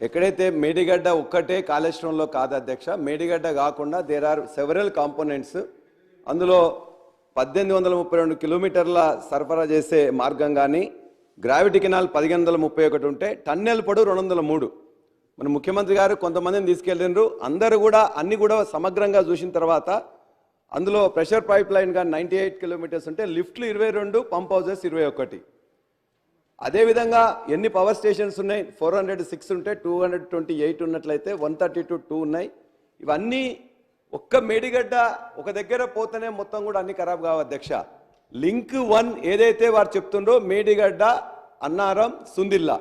ఎక్కడైతే మేడిగడ్డ ఒక్కటే కాళేశ్వరంలో కాదు అధ్యక్ష మేడిగడ్డ కాకుండా దేర్ ఆర్ సెవరల్ కాంపోనెంట్స్ అందులో పద్దెనిమిది వందల ముప్పై రెండు కిలోమీటర్ల సరఫరా చేసే మార్గం కానీ గ్రావిటీ కెనాల్ పదిహేను వందల ముప్పై ఒకటి ఉంటే టన్నెల్ పొడు రెండు వందల మూడు. మన ముఖ్యమంత్రి గారు కొంతమందిని తీసుకెళ్ళిండ్రు. అందరూ కూడా అన్ని కూడా సమగ్రంగా చూసిన తర్వాత అందులో ప్రెషర్ పైప్ లైన్ కానీ నైంటీ ఎయిట్ కిలోమీటర్స్ ఉంటే లిఫ్ట్లు ఇరవై రెండు పంప్ హౌజెస్ ఇరవై ఒకటి. అదేవిధంగా ఎన్ని పవర్ స్టేషన్స్ ఉన్నాయి? ఫోర్ హండ్రెడ్ సిక్స్ ఉంటే టూ హండ్రెడ్ ట్వంటీ ఎయిట్ ఉన్నట్లయితే వన్ థర్టీ టూ టూ ఉన్నాయి. ఇవన్నీ ఒక్క మేడిగడ్డ ఒక దగ్గర పోతేనే మొత్తం కూడా అన్ని ఖరాబ్ కావు అధ్యక్ష. లింక్ వన్ ఏదైతే వారు చెప్తుండ్రో మేడిగడ్డ అన్నారం సుందిల్లా.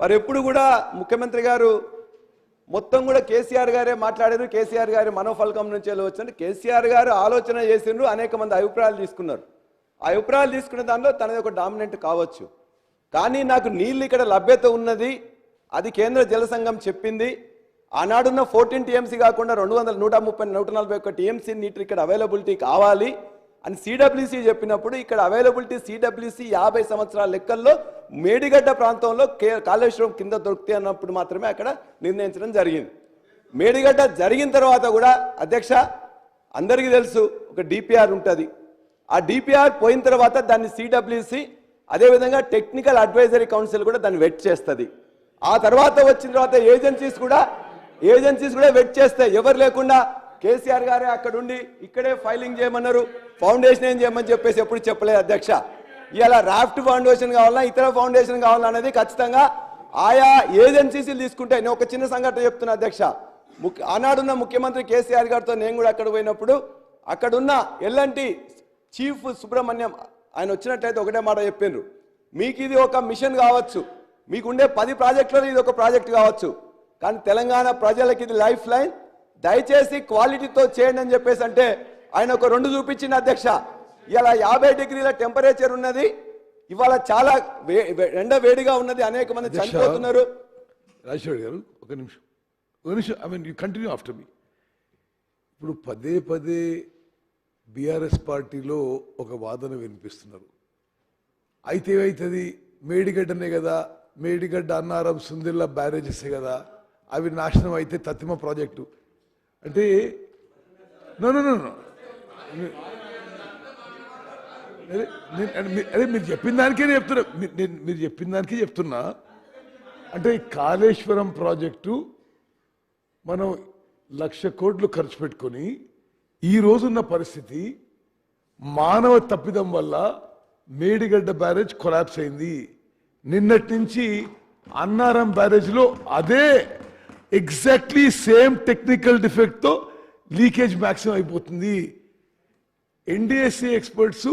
వారు ఎప్పుడు కూడా ముఖ్యమంత్రి గారు మొత్తం కూడా కేసీఆర్ గారే మాట్లాడారు. కేసీఆర్ గారి మనోఫలకం నుంచి వచ్చింది కేసీఆర్ గారు ఆలోచన చేసిండ్రు అనేక మంది అభిప్రాయాలు తీసుకున్నారు. ఆ అభిప్రాయాలు తీసుకున్న దానిలో తనది ఒక డామినెంట్ కావచ్చు. కానీ నాకు నీళ్ళు ఇక్కడ లభ్యత ఉన్నది. అది కేంద్ర జల సంఘం చెప్పింది. ఆనాడున్న ఫోర్టీన్ టీఎంసీ కాకుండా రెండు వందల నూట ముప్పై నూట నలభై ఒక్క టీఎంసీ నీటి ఇక్కడ అవైలబిలిటీ కావాలి అని సిడబ్ల్యూసీ చెప్పినప్పుడు ఇక్కడ అవైలబిలిటీ సిడబ్ల్యూసీ యాభై సంవత్సరాల లెక్కల్లో మేడిగడ్డ ప్రాంతంలో కే కాళేశ్వరం కింద దొరుకుతాయి అన్నప్పుడు మాత్రమే అక్కడ నిర్ణయించడం జరిగింది. మేడిగడ్డ జరిగిన తర్వాత కూడా అధ్యక్ష అందరికీ తెలుసు ఒక డిపిఆర్ ఉంటుంది. ఆ డిపిఆర్ పోయిన తర్వాత దాన్ని సిడబ్ల్యూసి అదేవిధంగా టెక్నికల్ అడ్వైజరీ కౌన్సిల్ కూడా దాన్ని వెట్ చేస్తుంది. ఆ తర్వాత వచ్చిన తర్వాత ఏజెన్సీస్ కూడా ఏజెన్సీస్ కూడా వెట్ చేస్తాయి ఎవరు లేకుండా కేసీఆర్ గారే అక్కడ ఉండి ఇక్కడే ఫైలింగ్ చేయమన్నారు ఫౌండేషన్ ఏం చేయమని చెప్పేసి ఎప్పుడు చెప్పలేదు అధ్యక్ష. ఇలా రాఫ్ట్ ఫౌండేషన్ కావాలా ఇతర ఫౌండేషన్ కావాలా అనేది ఖచ్చితంగా ఆయా ఏజెన్సీస్ తీసుకుంటే నేను ఒక చిన్న సంఘటన చెప్తున్నా అధ్యక్ష. ముఖ్య ఆనాడున్న ముఖ్యమంత్రి కేసీఆర్ గారితో నేను కూడా అక్కడ పోయినప్పుడు అక్కడున్న ఎల్ఎన్టీ చీఫ్ సుబ్రహ్మణ్యం ఆయన వచ్చినట్లయితే ఒకటే మాట చెప్పిండ్రు. మీకు ఇది ఒక మిషన్ కావచ్చు. మీకుండే పది ప్రాజెక్టులలో ఇది ఒక ప్రాజెక్ట్ కావచ్చు. కానీ తెలంగాణ ప్రజలకి ఇది లైఫ్ లైన్. దయచేసి క్వాలిటీతో చేయండి అని చెప్పేసి అంటే ఆయన ఒక రెండు చూపించిన అధ్యక్ష. ఇలా యాభై డిగ్రీల టెంపరేచర్ ఉన్నది. ఇవాళ చాలా ఎండ వేడిగా ఉన్నది. అనేక మంది. చనిపోతున్నారు. రాజశేఖర్ గారు ఒక నిమిషం. ఒక నిమిషం I mean you continue after me. ఇప్పుడు పదే పదే బీఆర్ఎస్ పార్టీలో ఒక వాదన వినిపిస్తున్నారు. అయితే ఏమవుతుంది మేడిగడ్డనే కదా మేడిగడ్డ అన్నారం సుందిల్లా బ్యారేజెసే కదా అవి నాశనం అయితే తత్తిమ ప్రాజెక్టు. అంటే నో నో అదే మీరు చెప్పిన దానికే చెప్తున్నా. నేను- మీరు చెప్పిన దానికే చెప్తున్నా. అంటే కాళేశ్వరం ప్రాజెక్టు మనం లక్ష కోట్లు ఖర్చు పెట్టుకొని ఈ రోజున్న పరిస్థితి మానవ తప్పిదం వల్ల మేడిగడ్డ బ్యారేజ్ కొలాప్స్ అయింది. నిన్నటి నుంచి అన్నారం బ్యారేజ్లో అదే ఎగ్జాక్ట్లీ సేమ్ టెక్నికల్ డిఫెక్ట్తో లీకేజ్ మ్యాక్సిమం అయిపోతుంది. ఎన్డిఎస్సి ఎక్స్పర్ట్స్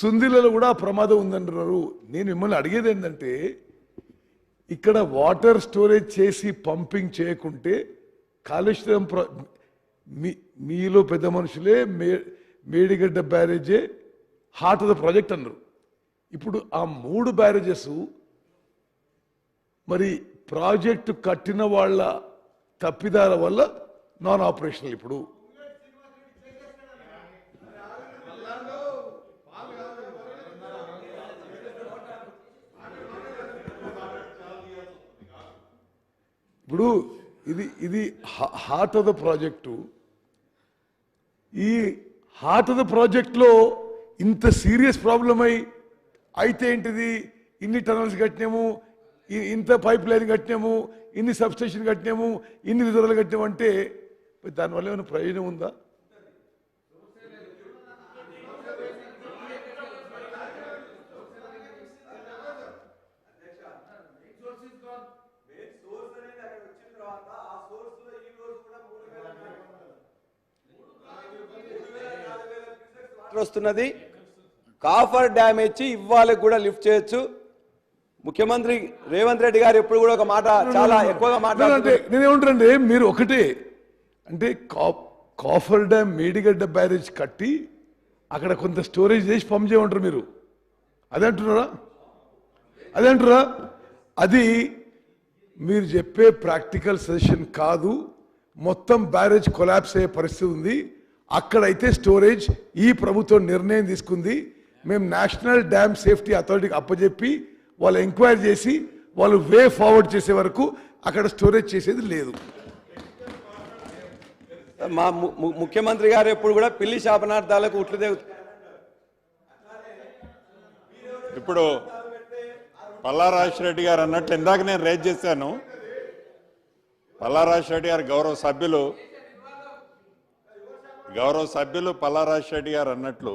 సుందిలలో కూడా ప్రమాదం ఉందంటున్నారు నేను మిమ్మల్ని అడిగేది ఏంటంటే ఇక్కడ వాటర్ స్టోరేజ్ చేసి పంపింగ్ చేయకుంటే కాళేశ్వరం ప్ర మీ మీలో పెద్ద మనుషులే మే మేడిగడ్డ బ్యారేజే హార్ట్ ఆఫ్ ద ప్రాజెక్ట్ అన్నారు. ఇప్పుడు ఆ మూడు బ్యారేజెస్ మరి ప్రాజెక్టు కట్టిన వాళ్ళ తప్పిదాల వల్ల నాన్ ఆపరేషనల్ ఇప్పుడు. ఇప్పుడు ఇది ఇది హార్ట్ ఆఫ్ ద ప్రాజెక్టు ఈ హాటద ప్రాజెక్ట్లో ఇంత సీరియస్ ప్రాబ్లం అయి అయితే ఏంటిది? ఇన్ని టనల్స్ కట్టినాము ఇంత పైప్ లైన్ కట్టినాము ఇన్ని సబ్స్టేషన్ కట్టినాము ఇన్ని రిజర్వులు కట్టినాము అంటే దానివల్ల ఏమైనా ప్రయోజనం ఉందా? వాటర్ వస్తున్నది. కాఫర్ డ్యామేజ్ ఇవ్వాలి కూడా లిఫ్ట్ చేయొచ్చు. ముఖ్యమంత్రి రేవంత్ రెడ్డి గారు ఎప్పుడు కూడా ఒక మాట చాలా ఎక్కువగా అంటే మాట్లాడుతున్నారు నేనేమంటానంటే మీరు ఒకటే. అంటే కాఫర్ డ్యామ్ మేడిగడ్డ బ్యారేజ్ కట్టి అక్కడ కొంత స్టోరేజ్ చేసి పంప్ చేయమంటారు మీరు. అదే అంటున్నారా అదే అంటారా అది మీరు చెప్పే ప్రాక్టికల్ సజెషన్ కాదు. మొత్తం బ్యారేజ్ కొలాప్స్ అయ్యే పరిస్థితి ఉంది. అక్కడైతే స్టోరేజ్ ఈ ప్రభుత్వం నిర్ణయం తీసుకుంది. మేము నేషనల్ డ్యామ్ సేఫ్టీ అథారిటీకి అప్పచెప్పి వాళ్ళు ఎంక్వైరీ చేసి వాళ్ళు వే ఫార్వర్డ్ చేసే వరకు అక్కడ స్టోరేజ్ చేసేది లేదు. మా ముఖ్యమంత్రి గారు ఎప్పుడు కూడా పిల్లి శాపనార్థాలకు ఉట్లు దేవు ఇప్పుడు పల్లారాజు రెడ్డి గారు అన్నట్లు ఇందాక నేను రేజ్ చేశాను. పల్లారాజు రెడ్డి గారు గౌరవ సభ్యులు గౌరవ సభ్యులు పల్లారాజు రెడ్డి గారు అన్నట్లు